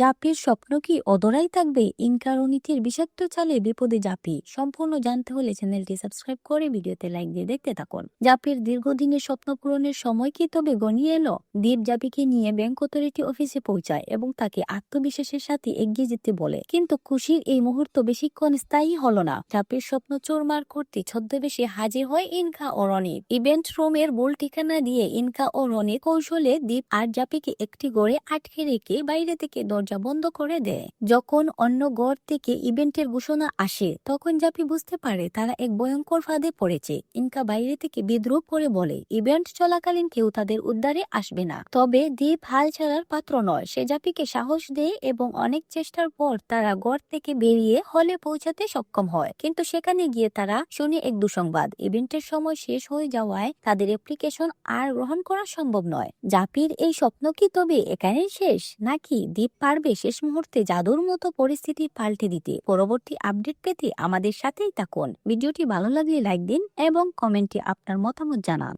জাপির স্বপ্ন কি অদরাই থাকবে? ইনকা রনীতির বিষাক্ত চালে বিপদে জাপি। সম্পূর্ণ জানতে হলে চ্যানেলটি সাবস্ক্রাইব করে ভিডিওতে লাইক দিয়ে দেখতে থাকুন। জাপির দীর্ঘদিনের স্বপ্ন পূরণের সময় কি তবে গনিয়ে এলো? দীপ জাপিকে নিয়ে ব্যাংক অথরিটি অফিসে পৌঁছায় এবং তাকে আত্মবিশ্বাসের সাথে এগিয়ে যেতে বলে। কিন্তু খুশির এই মুহূর্ত বেশিক্ষণ স্থায়ী হলো না। জাপির স্বপ্ন চোরমার করতে ছদ্মবেশে হাজির হয় ইনকা ও রনিত ইভেন্ট রুমের ভুল ঠিকানা দিয়ে ইনকা ও রনিত কৌশলে দীপ আর জাপিকে একটি গড়ে আটকে রেখে বাইরে থেকে দরজা বন্ধ করে দেয়। যখন অন্য গড় থেকে ইভেন্টের ঘোষণা আসে, তখন জাপি বুঝতে পারে তারা এক ভয়ঙ্কর ফাঁদে পড়েছে। ইনকা বাইরে থেকে বিদ্রুপ করে বলে, ইভেন্ট চলাকালীন কেউ তাদের উদ্ধারে আসবে না। তবে দীপ হাল ছাড়ার পাত্র নয়। সে জাপিকে সাহস দেয় এবং অনেক চেষ্টার পর তারা গড় থেকে বেরিয়ে হলে পৌঁছাতে সক্ষম হয়। কিন্তু সেখানে গিয়ে তারা শুনে এক দুঃসংবাদ। ইভেন্টের সময় শেষ হয়ে যাওয়ায় তাদের অ্যাপ্লিকেশন আর গ্রহণ করা সম্ভব নয়। জাপির এই স্বপ্ন কি তবে এখানেই শেষ? নাকি দ্বীপ পারবে শেষ মুহূর্তে জাদুর মতো পরিস্থিতি পাল্টে দিতে। পরবর্তী আপডেট পেতে আমাদের সাথেই থাকুন। ভিডিওটি ভালো লাগলে লাইক দিন এবং কমেন্টে আপনার মতামত জানান।